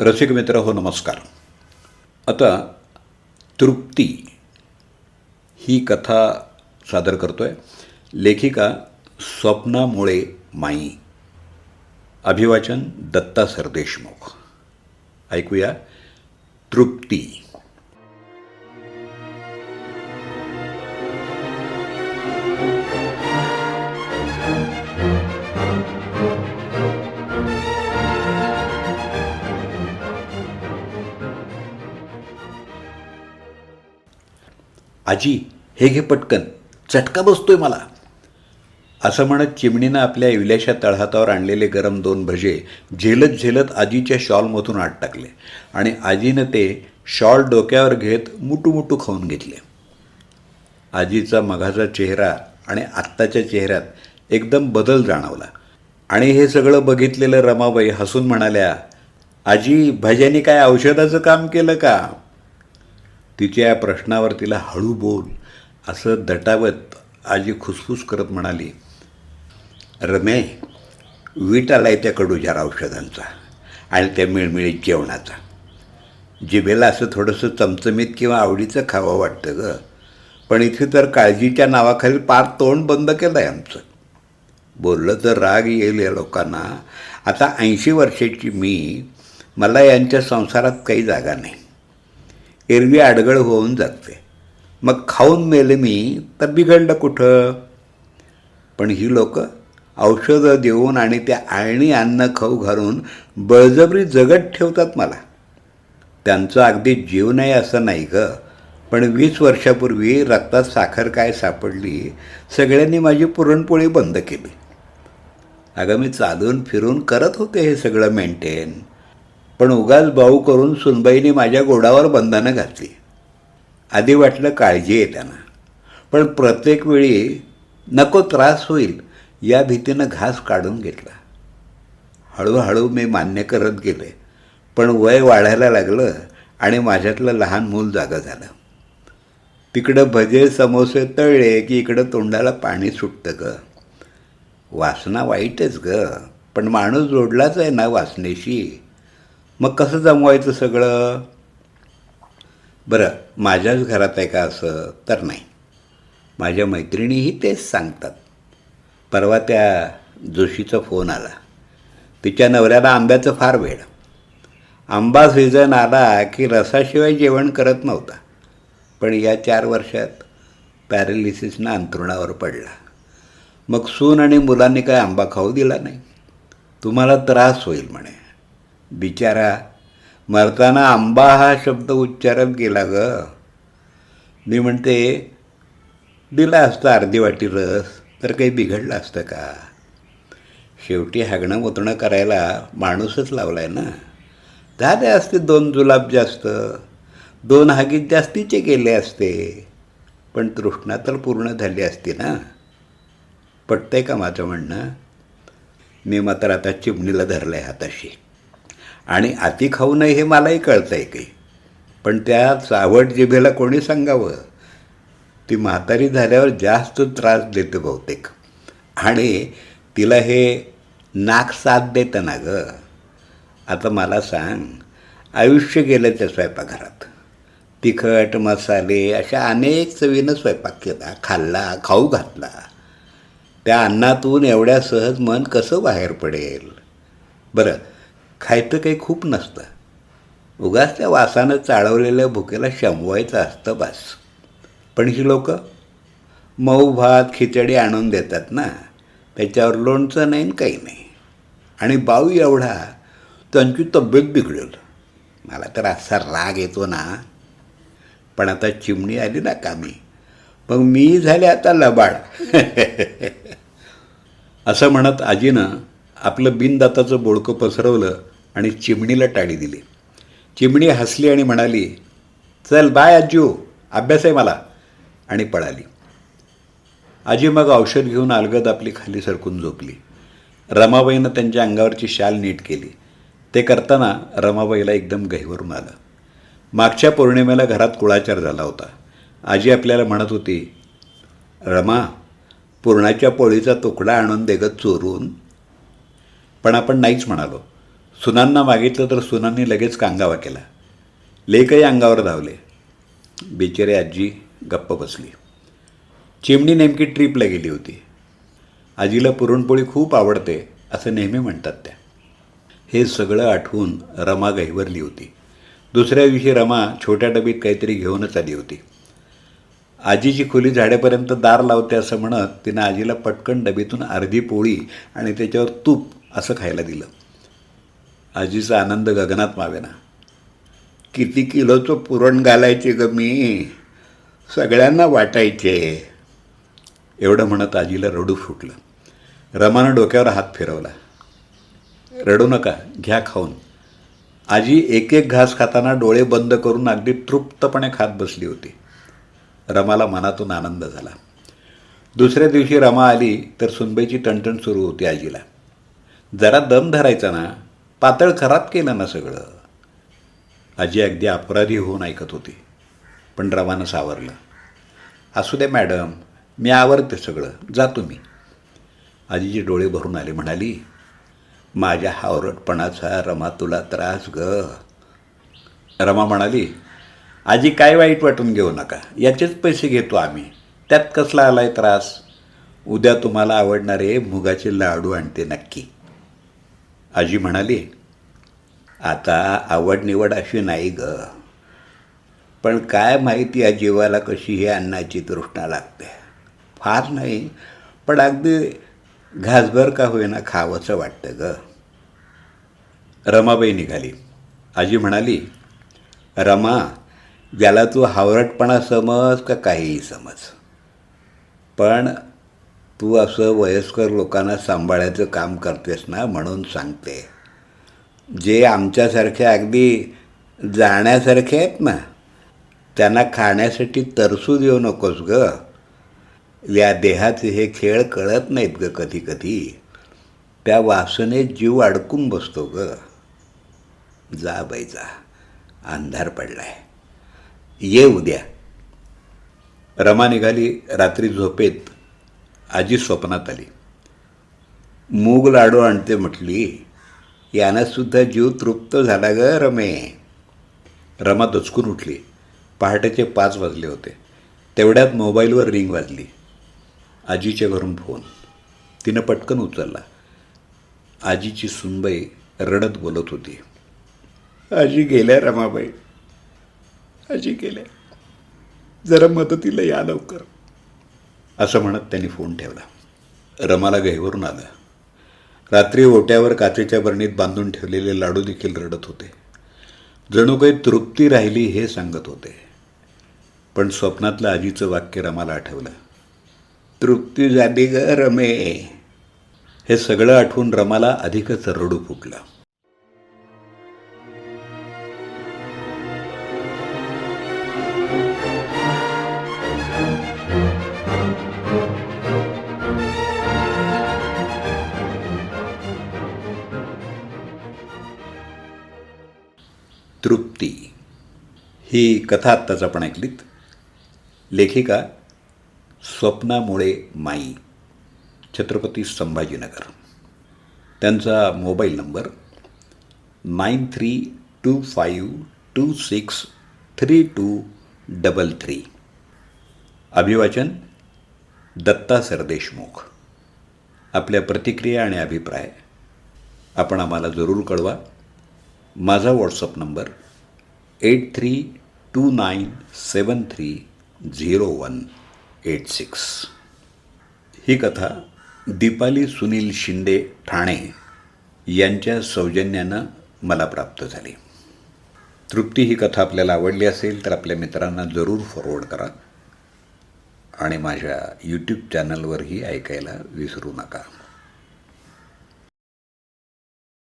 रसिक मित्र हो नमस्कार। आता तृप्ती ही कथा सादर करतोय। लेखिका स्वप्ना मुळे माई। अभिवाचन दत्ता सरदेशमुख। ऐकूया तृप्ती। आजी हे घे पटकन. चटका बसतोय मला. असं म्हणत चिमणीनं आपल्या इवल्याच्या तळहातावर आणलेले गरम दोन भजे झेलत झेलत आजीच्या शॉलमधून आत टाकले आणि आजीनं ते शॉल डोक्यावर घेत मुटू मुटू खाऊन घेतले. आजीचा मघाचा चेहरा आणि आत्ताच्या चेहऱ्यात एकदम बदल जाणवला. आणि हे सगळं बघितलेलं रमाबाई हसून म्हणाल्या आजी भज्यांनी काय औषधाचं काम केलं का? तिच्या या प्रश्नावर तिला हळू बोल असं दटावत आजी खुसफुस करत म्हणाली रमे वीट आलाय त्या कडूजार औषधांचा आणि त्या मिळमिळीत जेवणाचा. जिभेला असं थोडंसं चमचमीत किंवा आवडीचं खावं वाटतं ग पण इथे तर काळजीच्या नावाखाली पार तोंड बंद केलं आहे आमचं. बोललं तर राग येईल या लोकांना. आता ऐंशी वर्षाची मी मला यांच्या संसारात काही जागा नाही. एरवी आडगळ होऊन जाते. मग खाऊन मेले मी तर बिघडलं कुठं? पण ही लोक औषधं देऊन आणि त्या आळणी अन्न खाऊ घालून बळजबरी जगत ठेवतात मला. त्यांचं अगदी जीव नाही असं नाही ग. पण वीस वर्षापूर्वी रक्तात साखर काय सापडली सगळ्यांनी माझी पुरणपोळी बंद केली. अगं मी चालून फिरून करत होते हे सगळं मेंटेन पण उगाच भाऊ करून सुनबाईने माझ्या गोडावर बंधनं घातली. आधी वाटलं काळजी आहे त्यांना. पण प्रत्येक वेळी नको त्रास होईल या भीतीनं घास काढून घेतला. हळूहळू मी मान्य करत गेले पण वय वाढायला लागलं आणि माझ्यातलं लहान मूल जागं झालं. तिकडं भजे समोसे तळले की इकडं तोंडाला पाणी सुटतं ग. वासना वाईटच ग पण माणूस जोडलाच आहे ना वासनेशी. मग कसं जमवायचं सगळं? बरं माझ्याच घरात आहे का असं? तर नाही. माझ्या मैत्रिणीही तेच सांगतात. परवा त्या जोशीचा फोन आला. तिच्या नवऱ्याला आंब्याचं फार वेळ आंबा सीझन आला की रसाशिवाय जेवण करत नव्हता. पण या चार वर्षात पॅरालिसिसनं अंथरुणावर पडला. मग सून आणि मुलांनी काय आंबा खाऊ दिला नाही? तुम्हाला त्रास होईल म्हणे. बिचारा. मरताना आंबा हा शब्द उच्चारत गेला ग. मी म्हणते दिला असतं अर्धी वाटी रस तर काही बिघडलं असतं का? शेवटी हागणं मोतणं करायला माणूसच लावला आहे ना. झाले असते दोन जुलाब जास्त दोन हागीत जास्तीचे गेले असते. पण तृष्णा तर पूर्ण झाली असती ना. पटतंय का माझं म्हणणं? मी मात्र आता चिमणीला धरलं आहे हाताशी. आणि अति खाऊ नये हे मलाही कळतं आहे काही. पण त्या चावट जिभेला कोणी सांगावं? ती म्हातारी झाल्यावर जास्त त्रास देते बहुतेक. आणि तिला हे नाक साथ देतं ना गं? आता मला सांग आयुष्य गेलं त्या स्वयंपाकघरात. तिखट मसाले अशा अनेक चवीनं स्वयंपाक केला खाल्ला खाऊ घातला. त्या अन्नातून एवढ्या सहज मन कसं बाहेर पडेल? बरं खायचं काही खूप नसतं. उगाच त्या वासानं चाळवलेल्या भुकेला शमवायचं असतं बस. पण ही लोक मऊ भात खिचडी आणून देतात ना. त्याच्यावर लोणचं नाही काही नाही. आणि बाऊ एवढा त्यांची तब्येत बिघडेल. मला तर असा राग येतो ना. पण आता चिमणी आली ना कामी. मग मी झाले आता लबाड. असं म्हणत आजीनं आपलं बिनदाताचं बोडकं पसरवलं. आणि चिमणीला टाळी दिली. चिमणी हसली आणि म्हणाली चल बाय आजू अभ्यास आहे मला. आणि पळाली. आजी मग औषध घेऊन अलगद आपली खाली सरकून झोपली. रमाबाईनं त्यांच्या अंगावरची शाल नीट केली. ते करताना रमाबाईला एकदम गहिवरून आलं. मागच्या पौर्णिमेला घरात कुळाचार झाला होता. आजी आपल्याला म्हणत होती रमा पुरणाच्या पोळीचा तुकडा आणून देगत चोरून. पण आपण नाहीच म्हणालो. सुनांना मागितलं तर सुनांनी लगेच कांगावा केला. लेकही अंगावर धावले. बिचारे आजी गप्प बसली. चिमणी नेमकी ट्रीपला गेली होती. आजीला पुरणपोळी खूप आवडते असं नेहमी म्हणतात त्या. हे सगळं आठवून रमा गहिवरली होती. दुसऱ्या दिवशी रमा छोट्या डबीत काहीतरी घेऊनच आली होती. आजीची खोली झाडेपर्यंत दार लावते असं म्हणत तिनं आजीला पटकन डबीतून अर्धी पोळी आणि त्याच्यावर तूप असं खायला दिलं. आजीचा आनंद गगनात मावेना. किती किलोचं पुरण घालायचे ग मी? सगळ्यांना वाटायचे. एवढं म्हणत आजीला रडू फुटलं. रमानं डोक्यावर हात फिरवला. रडू नका घ्या खाऊन. आजी एक एक घास खाताना डोळे बंद करून अगदी तृप्तपणे खात बसली होती. रमाला मनातून आनंद झाला. दुसऱ्या दिवशी रमा आली तर सुनबाईची टणटण सुरू होती आजीला. जरा दम धरायचा ना पातळ खराब केलं ना सगळं. आजी अगदी अपराधी होऊन ऐकत होती. पण रवानं सावरलं. असू दे मॅडम मी आवरते सगळं. जा तुम्ही. आजीची डोळे भरून आले. म्हणाली माझ्या हावरटपणाचा रमा तुला त्रास ग. रमा म्हणाली आजी काय वाईट वाटून घेऊ नका. याचेच पैसे घेतो आम्ही. त्यात कसला आलाय त्रास? उद्या तुम्हाला आवडणारे मुगाचे लाडू आणते नक्की. आजी म्हणाली आता आवड निवड अशी नाही ग. पण काय माहिती या जीवाला कशी ही अन्नाची तृष्णा लागते. फार नाही पण अगदी घासभर का होईना खावंसं वाटतं ग. रमाबाई निघाली. आजी म्हणाली रमा ज्याला तू हावरटपणा समज का काहीही समज. पण तू असं वयस्कर लोकांना सांभाळायचं काम करतेस ना म्हणून सांगते. जे आमच्यासारखे अगदी जाण्यासारखे आहेत ना त्यांना खाण्यासाठी तरसू देऊ नकोस ग. या देहाचे हे खेळ कळत नाहीत ग कधी कधी. त्या वासनेत जीव अडकून बसतो ग. जा बाई जा. अंधार पडलाय. ये उद्या. रमा निघाली रात्री झोपेत. आजी स्वप्नात आली. मूग लाडू आणते म्हटली यानंसुद्धा जीव तृप्त झाला ग रमे. रमा दचकून उठली. पहाटेचे पाच वाजले होते. तेवढ्यात मोबाईलवर रिंग वाजली. आजीच्या घरून फोन. तिनं पटकन उचलला. आजीची सुनबाई रडत बोलत होती. आजी गेल्या रमाबाई. आजी गेल्या. जरा मदतीला या लवकर. असं म्हणत त्यांनी फोन ठेवला. रमाला गहीवरून आलं. रात्री ओट्यावर काचेच्या बरणीत बांधून ठेवलेले लाडू देखील रडत होते. जणू काही तृप्ती राहिली हे सांगत होते. पण स्वप्नातलं आजीचं वाक्य रमाला आठवलं. तृप्ती झाली ग रमे. हे सगळं आठवून रमाला अधिकच रडू फुटलं. तृप्ती ही कथा आत्ताच आपण ऐकलीत. लेखिका स्वप्नामुळे माई छत्रपती संभाजीनगर. त्यांचा mobile number nine three two five two six three two double three. अभिवाचन दत्ता सरदेशमुख आपल्या प्रतिक्रिया आणि अभिप्राय आपण आम्हाला जरूर कळवा. माझा WhatsApp number eight three two nine seven three zero one eight six ही कथा दीपाली सुनील शिंदे ठाणे यांच्या सौजन्यानं मला प्राप्त झाली. तृप्ती ही कथा आपल्याला आवडली असेल तर आपल्या मित्रांना जरूर फॉरवर्ड करा आणि माझ्या यूट्यूब चॅनलवरही ऐकायला विसरू नका.